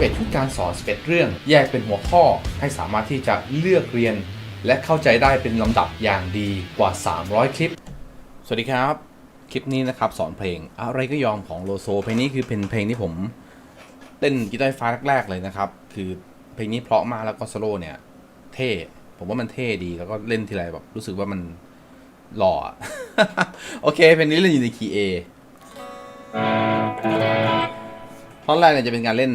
11 ชุดการสอน 11 เรื่อง แยกเป็นหัวข้อให้สามารถที่จะเลือกเรียน และเข้าใจได้เป็นลำดับอย่างดีกว่า 300 คลิป สวัสดีครับ คลิปนี้นะครับสอนเพลงอะไรก็ยอมของโลโซ เพลงนี้คือเป็นเพลงที่ผมเล่นกีตาร์ไฟฟ้าแรกๆเลยนะครับ คือเพลงนี้เพราะมากแล้วก็โซโล่เนี่ยเท่ ผมว่ามันเท่ดีแล้วก็เล่นทีไรแบบรู้สึกว่ามันหล่อ โอเค เพลงนี้เล่นอยู่ในคีย์ A ท่อนแรกเนี่ยจะเป็นการเล่น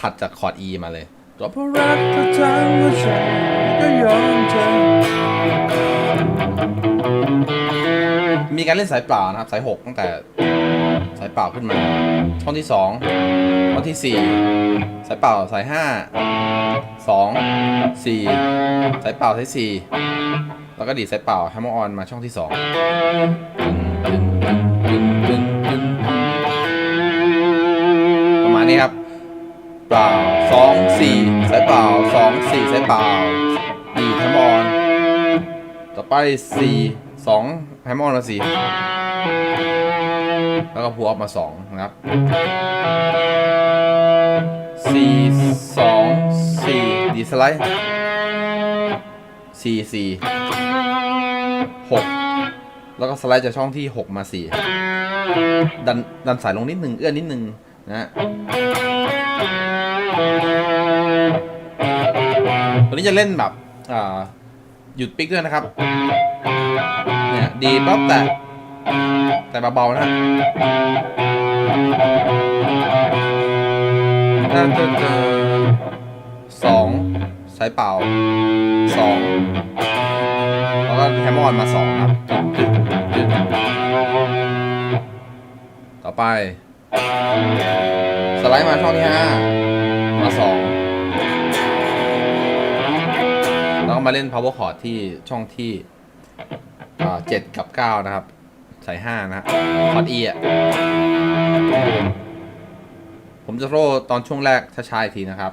ถัดจากคอร์ด E มาเลยก็เพราะรักเธอทั้งหัวใจก็ยอมเธอมีการเล่นสายเปล่านะครับ สาย 6 ตั้งแต่สายเปล่าขึ้นมา ท่อนที่ 2 ท่อนที่ 4 สายเปล่าสาย 5 2 4 สายเปล่าสาย 4 แล้วก็ดีดสายเปล่าแฮมมออนมาช่องที่ 2 เปล่าสองสี่สายเปล่าสองสี่สายเปล่าดีแฮมออน ต่อไปสี่สองแฮมออนมาสี่แล้วก็พูออฟมาสองนะครับสี่สองสี่ดีสไลด์สี่สี่หกแล้วก็สไลด์จากช่องที่หกมาสี่ดันดันสายลงนิดนึง เอื้อนนิดนึงนะฮะ ตัวนี้จะเล่นแบบหยุดปิกด้วยนะครับ เนี่ย ดีปั๊บแต่ แต่เบาๆนะน่าจะเจอสองสายเป่าสองแล้วก็แฮมมอนมาสองครับจึ๊ดจึ๊ดจึ๊ดต่อไป สไลด์มาช่องที่ห้า มาสองแล้วก็มาเล่น power chord ที่ช่องที่เจ็ดกับ9นะครับ ใส่5นะฮะคอร์ด E อะผมจะโรตอนช่วงแรกช้าๆอีกทีนะครับ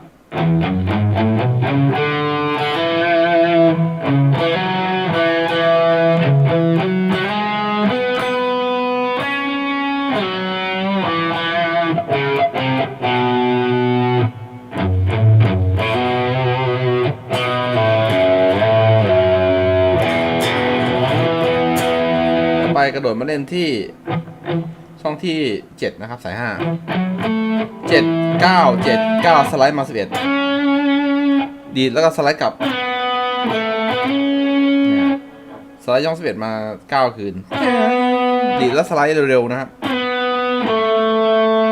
กระโดดมาเล่นที่ช่องที่ 7 นะครับ สาย 5 7 9 7 9 สไลด์มา 11 ดีดแล้วก็สไลด์กลับ สไลด์ย่อง 11 มา 9 คืน ดีดแล้วสไลด์เร็ว ๆ นะครับ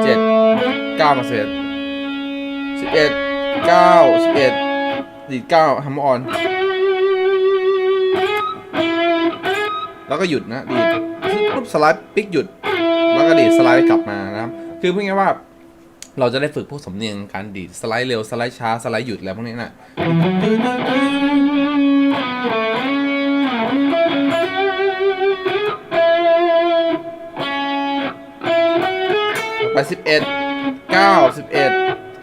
7 9 มา 11 11 9 11 ดีด9ฮัมออน แล้วก็หยุดนะ ดีด ปุ๊บสไลด์ปิกหยุดแล้วก็ดีดสไลด์กลับมานะครับ คือพูดง่ายๆว่าเราจะได้ฝึกพวกสำเนียงการดีดสไลด์เร็วสไลด์ช้าสไลด์หยุดอะไรพวกนี้นะไปสิบเอ็ดเก้าสิบเอ็ด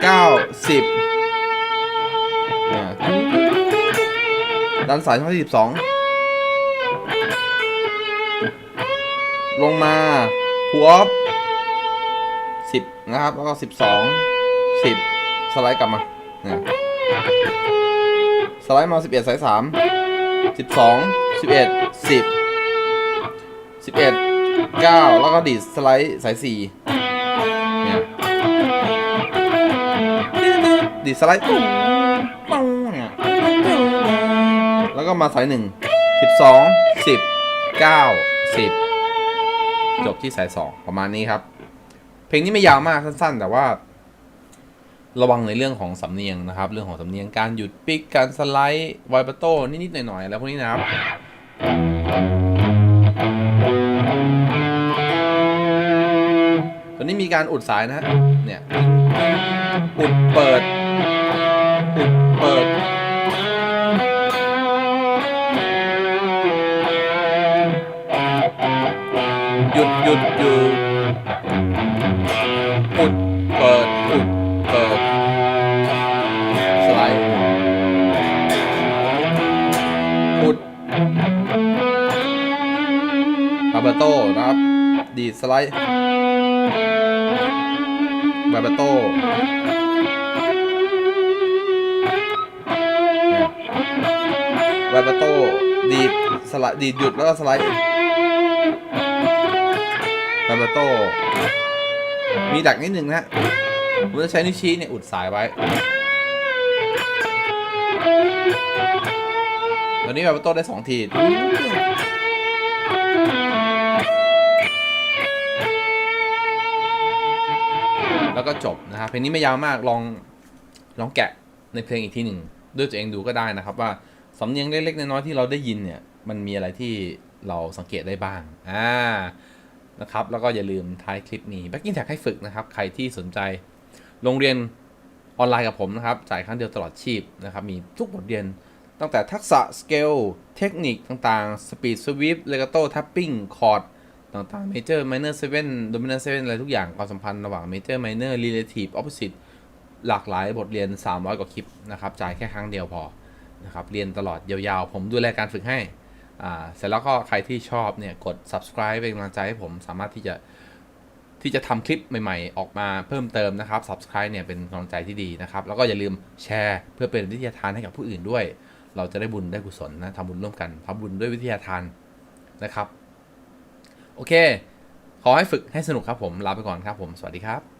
เก้าสิบดันสายช่องที่สิบสอง ลงมาพูออฟสิบนะครับ แล้วก็สิบสองสิบสไลด์กลับมาเนี่ยสไลด์มาสิบเอ็ดสายสามสิบสองสิบเอ็ดสิบสิบเอ็ดเก้าแล้วก็ดีดสไลด์สายสี่เนี่ยดีดสไลด์โป้งเนี่ยแล้วก็มาสายหนึ่งสิบสองสิบเก้าสิบ จบที่สายสองประมาณนี้ครับ เพลงนี้ไม่ยาวมากสั้น ๆ แต่ว่า ระวังในเรื่องของสำเนียงนะครับ เรื่องของสำเนียงการหยุดปิกการสไลด์ไวเบโต้นิดๆหน่อยๆแล้วพวกนี้นะครับตอนนี้มีการอุดสายนะฮะเนี่ยอุดเปิด โต้นะครับ ดีดสไลด์บาบาโต้บาบาโต้ดีสไลด์ดีหยุดแล้วก็สไลด์บาบาโต้มีดักนิดหนึ่งนะผมจะใช้นิ้วชี้เนี่ยอุดสายไว้ตอนนี้บาบาโต้ได้สองที แล้วก็จบนะครับเพลงนี้ไม่ยาวมากลองลองแกะในเพลงอีกทีหนึ่งด้วยตัวเองดูก็ได้นะครับ ว่าสำเนียงเล็กๆน้อยๆที่เราได้ยินเนี่ยมันมีอะไรที่เราสังเกตได้บ้างอ่านะครับแล้วก็อย่าลืมท้ายคลิปนี้ backing tag ให้ฝึกนะครับ ใครที่สนใจโรงเรียนออนไลน์กับผมนะครับ จ่ายครั้งเดียวตลอดชีพนะครับ มีทุกบทเรียนตั้งแต่ทักษะสเกลเทคนิคต่างๆ speed sweep legato tapping chord ต่างๆ major minor seven dominant seven อะไรทุกอย่างความสัมพันธ์ระหว่าง major minor relative opposite หลากหลายบทเรียน 300 กว่าคลิปนะครับจ่ายแค่ครั้งเดียวพอนะครับเรียนตลอดยาวๆ ผมดูแลการฝึกให้อ่าเสร็จแล้วก็ใครที่ชอบเนี่ยกด subscribe เป็นกำลังใจให้ผมสามารถที่จะที่จะทำคลิปใหม่ๆ ออกมาเพิ่มเติมนะครับ subscribe เนี่ยเป็นกำลังใจที่ดีนะครับ แล้วก็อย่าลืมแชร์เพื่อเป็นวิทยาทานให้กับผู้อื่นด้วย เราจะได้บุญได้กุศลนะทำบุญร่วมกันทำบุญด้วยวิทยาทานนะครับ โอเค ขอให้ฝึกให้สนุกครับผม ลาไปก่อนครับผม สวัสดีครับ